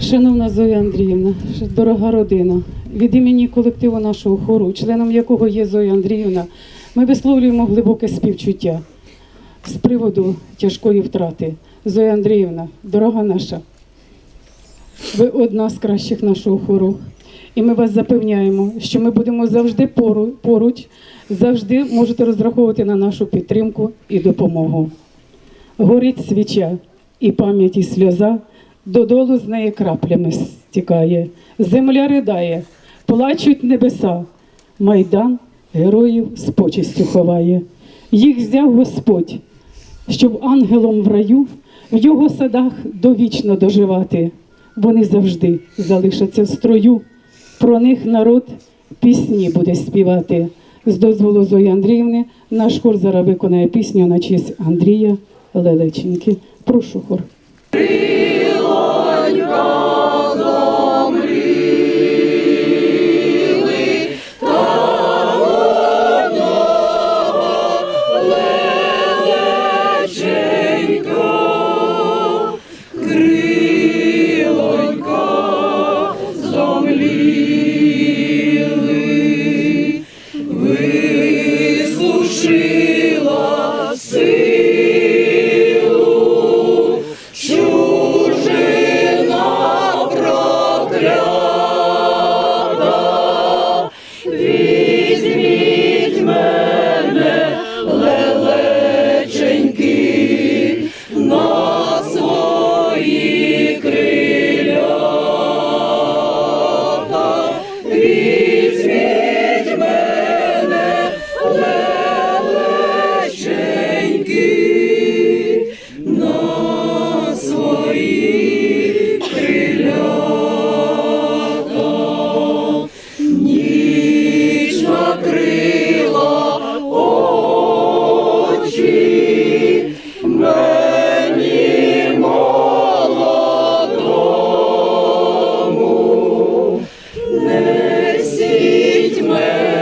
Шановна Зоя Андріївна, дорога родина, від імені колективу нашого хору, членом якого є Зоя Андріївна, ми висловлюємо глибоке співчуття з приводу тяжкої втрати. Зоя Андріївна, дорога наша, ви одна з кращих нашого хору. І ми вас запевняємо, що ми будемо завжди поруч, завжди можете розраховувати на нашу підтримку і допомогу. Горить свіча, і пам'ять і сльоза додолу з неї краплями стікає. Земля ридає, плачуть небеса. Майдан героїв з почестю ховає. Їх взяв Господь, щоб ангелом в раю в його садах довічно доживати. Вони завжди залишаться в строю. Про них народ пісні буде співати. З дозволу Зої Андріївни наш хор зараз виконає пісню на честь Андрія Лелеченки. Прошу хор. Спасіть мене.